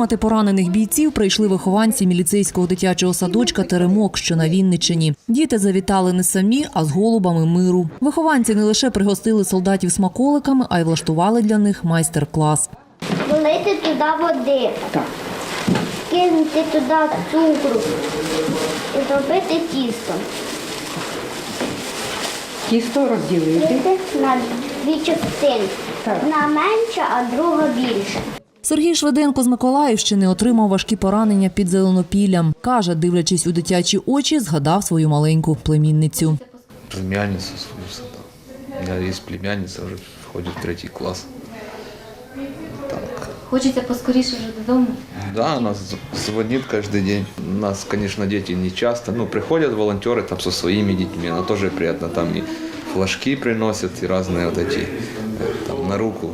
Підтримати поранених бійців прийшли вихованці міліцейського дитячого садочка Теремок, що на Вінниччині. Діти завітали не самі, а з голубами миру. Вихованці не лише пригостили солдатів смаколиками, а й влаштували для них майстер-клас. Влити туди води. Кинути туди цукру і зробити тісто. Тісто розділити. На дві частини. Одна менша, а друга більша. Сергій Швиденко з Миколаївщини отримав важкі поранення під зеленопіллям. Каже, дивлячись у дитячі очі, згадав свою маленьку племінницю. Племянницу свою создал. У меня есть племянница, уже входит в третий класс. Так. Хочеться поскоріше вже додому. Да, она з- звонит каждый день. У нас, конечно, дети не часто. Ну, приходят волонтеры там со своими детьми, но тоже приятно. Там и флажки приносят, и разные вот эти, э, там, на руку.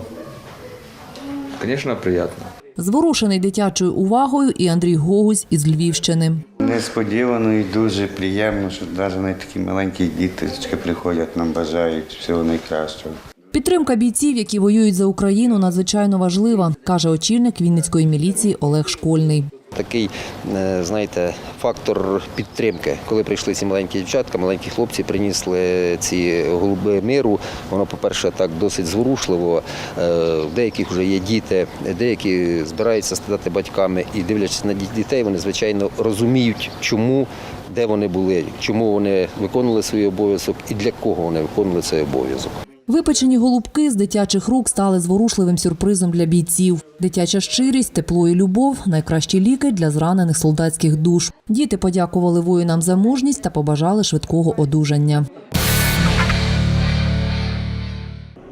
Конечно, приємно. Зворушений дитячою увагою і Андрій Гогусь із Львівщини. Несподівано і дуже приємно, що навіть такі маленькі діточки приходять, нам бажають всього найкращого. Підтримка бійців, які воюють за Україну, надзвичайно важлива, каже очільник Вінницької міліції Олег Школьний. Такий, е, знаєте, фактор підтримки. Коли прийшли ці маленькі дівчатка, маленькі хлопці принесли ці голуби миру. Воно, по-перше, так досить зворушливо. Е, В деяких вже є діти, деякі збираються стати батьками і дивлячись на дітей, вони звичайно розуміють, чому, де вони були, чому вони виконували свій обов'язок і для кого вони виконували цей обов'язок. Випечені голубки з дитячих рук стали зворушливим сюрпризом для бійців. Дитяча щирість, тепло і любов найкращі ліки для зранених солдатських душ. Діти подякували воїнам за мужність та побажали швидкого одужання.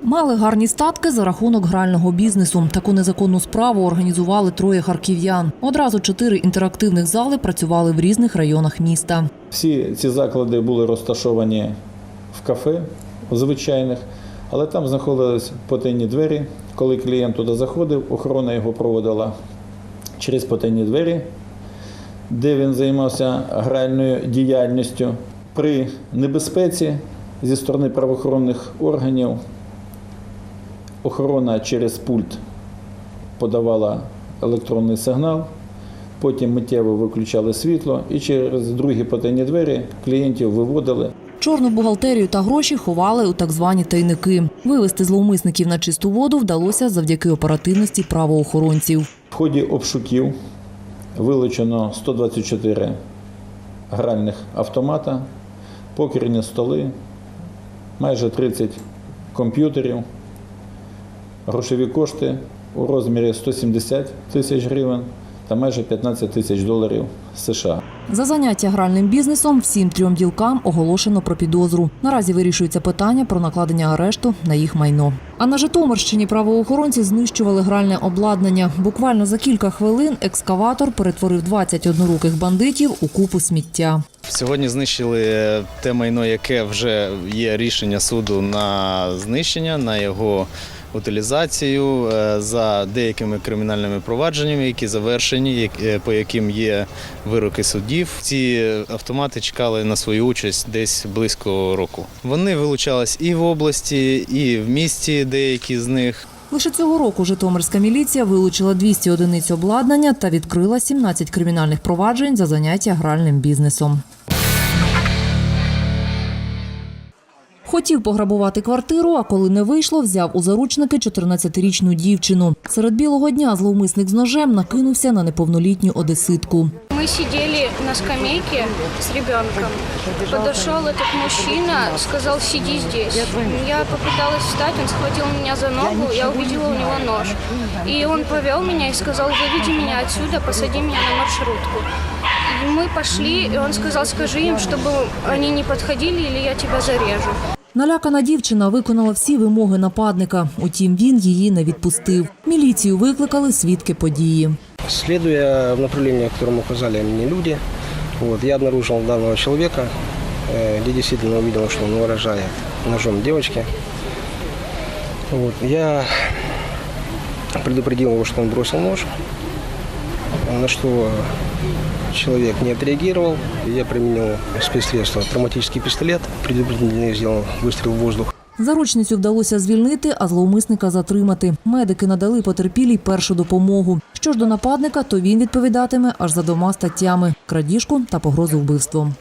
Мали гарні статки за рахунок грального бізнесу. Таку незаконну справу організували троє харків'ян. Одразу чотири інтерактивних зали працювали в різних районах міста. Всі ці заклади були розташовані в кафе звичайних, але там знаходились потайні двері. Коли клієнт туди заходив, охорона його проводила через потайні двері, де він займався гральною діяльністю. При небезпеці зі сторони правоохоронних органів охорона через пульт подавала електронний сигнал, потім миттєво виключали світло і через другі потайні двері клієнтів виводили. Чорну бухгалтерію та гроші ховали у так звані тайники. Вивести зловмисників на чисту воду вдалося завдяки оперативності правоохоронців. В ході обшуків вилучено 124 гральних автомата, покерні столи, майже 30 комп'ютерів, грошові кошти у розмірі 170 тисяч гривень та майже 15 тисяч доларів США. За заняття гральним бізнесом всім трьом ділкам оголошено про підозру. Наразі вирішується питання про накладення арешту на їх майно. А на Житомирщині правоохоронці знищували гральне обладнання. Буквально за кілька хвилин екскаватор перетворив 20 одноруких бандитів у купу сміття. Сьогодні знищили те майно, яке вже є рішення суду на знищення, на його утилізацію е, за деякими кримінальними провадженнями, які завершені, е, по яким є вироки судів. Ці автомати чекали на свою участь десь близько року. Вони вилучались і в області, і в місті, деякі з них. Лише цього року Житомирська міліція вилучила 200 одиниць обладнання та відкрила 17 кримінальних проваджень за заняття гральним бізнесом. Хотів пограбувати квартиру, а коли не вийшло, взяв у заручники 14-річну дівчину. Серед білого дня зловмисник з ножем накинувся на неповнолітню одеситку. Мы сидели на скамейке с ребенком. Подошел этот мужчина, сказал, сиди здесь. Я попыталась встать, он схватил меня за ногу, я увидела у него нож. И он повел меня и сказал, выведи меня отсюда, посади меня на маршрутку. И мы пошли, и он сказал, скажи им, чтобы они не подходили, или я тебя зарежу. Налякана дівчина виконала всі вимоги нападника. Утім, він її не відпустив. Міліцію викликали свідки події. Следуя в направлении, о котором указали мне люди, вот, я обнаружил данного человека, э, где действительно увидел, что угрожает ножом девочке. Вот, я предупредил его, что он бросил нож, на что человек не отреагировал. Я применил спецсредство, травматический пистолет, предупредительно сделал выстрел в воздух. Заручницю вдалося звільнити, а зловмисника затримати. Медики надали потерпілій першу допомогу. Що ж до нападника, то він відповідатиме аж за двома статтями: крадіжку та погрозу вбивством.